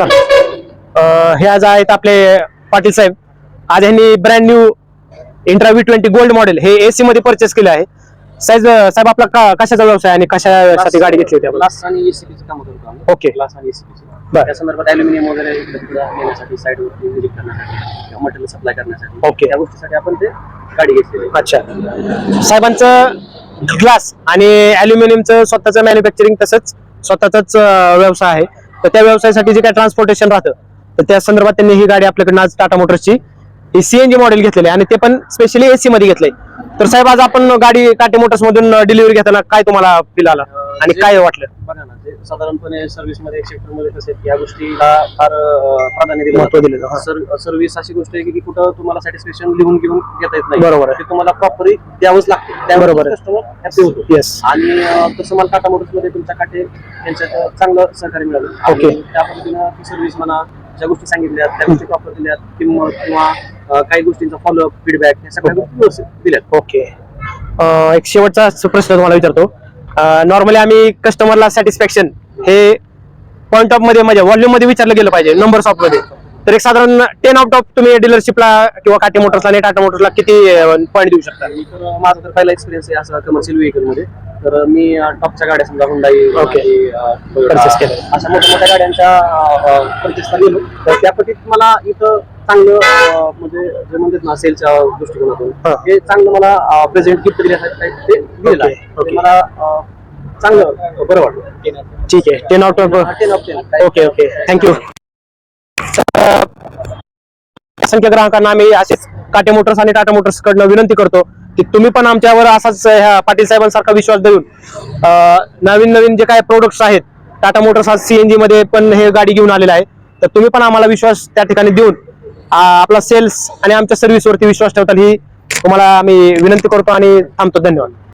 हे आज आहेत आपले पाटील साहेब. आज यांनी brand new intra V twenty gold model हे एसी मध्ये परचेस केले आहे. साहेब साहेब आपला का- कशाचा व्यवसाय आणि कशासाठी गाडी घेतली होती आपण? ग्लास आणि एसीपीचं काम करतो आम्ही. ओके ग्लास आणि एसीपीचं बरं. त्या संदर्भात अल्युमिनियम वगैरे इकडे तिकडे नेण्यासाठी साईड वरती विजिट करण्यासाठी मटेरियल सप्लाय करण्यासाठी ओके. त्या गोष्टीसाठी आपण ते गाडी घेतलेली आहे. अच्छा. साहेबांचं ग्लास आणि अल्युमिनियमचं स्वतःचं मॅन्युफॅक्चरिंग तसंच स्वतःचाच व्यवसाय आहे. तर त्या व्यवसायासाठी जे काय ट्रान्सपोर्टेशन राहतं तर त्या संदर्भात त्यांनी ही गाडी आपल्याकडनं आज टाटा मोटर्सची ही सीएनजी मॉडेल घेतलेली आहे. आणि ते पण स्पेशली एसी मध्ये घेतलंय. तर साहेब आज आपण गाडी टाटा मोटर्स मधून डिलिव्हरी घेताना काय तुम्हाला फील आला? आणि काय वाटलं? साधारणपणे सर्व्हिसमध्ये सेक्टरमध्ये कसे या गोष्टीला फार प्राधान्य दिलं महत्त्व जातं. दिलं जातं, हा. सर- सर्व्हिस अशी गोष्ट आहे की कुठं तुम्हाला सॅटिस्फॅक्शन लिहून घेऊन घेता येत नाही बरोबर आहे. ते तुम्हाला प्रॉपरली द्यावंच लागते बरोबर आहे. कस्टमर हॅपी होतो येस आणि अं, तसं मला टाटा मोटर्समध्ये तुमच्या काटे त्यांच्यात चांगलं सहकार्य मिळालं ओके. त्या पद्धतीनं ती सर्व्हिस म्हणा ज्या गोष्टी सांगितल्या त्या गोष्टी प्रॉपर दिल्यात किंमत किंवा अं, काही गोष्टींचा फॉलोअप फीडबॅक या सगळ्या गोष्टी व्यवस्थित दिल्यात ओके अं, एक शेवटचा प्रश्न तुम्हाला विचारतो नॉर्मली आम्ही कस्टमरला सॅटिस्फॅक्शन हे पॉईंट ऑफमध्ये म्हणजे व्हॉल्यूममध्ये विचारलं गेलं पाहिजे नंबर्स ऑफमध्ये तर एक साधारण टेन आउट ऑफ तुम्ही डीलरशिपला किंवा काटे मोटर्सला आणि टाटा मोटर्सला किती पॉईंट देऊ शकता माझा तर पहिला एक्सपिरियन्स आहे असा कमर्शियल व्हेकलमध्ये तर मी टॉपच्या गाड्या समजा हुंडाई. Purchase Toyota, केल्या. अशा मोठ्या मोठ्या गाड्यांच्या परचेसला गेलो तर त्या पद्धतीत मला इथं चांगलं अं, म्हणजे जे म्हणतात ना सेलच्या दृष्टिकोनातून हा. हे चांगलं मला प्रेझेंट गिफ्ट दिल्यासाठी ते दिलेलं आहे. ते मला अं, चांगलं बरं वाटलं. ठीक आहे. Ten out of ten of ten okay okay thank you असंख्य ग्राहकांना आम्ही असेच काटे मोटर्स आणि टाटा मोटर्स कडनं विनंती करतो की तुम्ही पण आमच्यावर असाच ह्या पाटील साहेबांसारखा विश्वास देऊन अं, नवीन नवीन जे काय प्रोडक्ट्स आहेत टाटा मोटर्स आज सीएनजी मध्ये पण हे गाडी घेऊन आलेला आहे तर तुम्ही पण आम्हाला विश्वास त्या ठिकाणी देऊन आपला सेल्स आणि आमच्या सर्व्हिसवरती विश्वास ठेवताल ही तुम्हाला आम्ही विनंती करतो आणि थांबतो. धन्यवाद.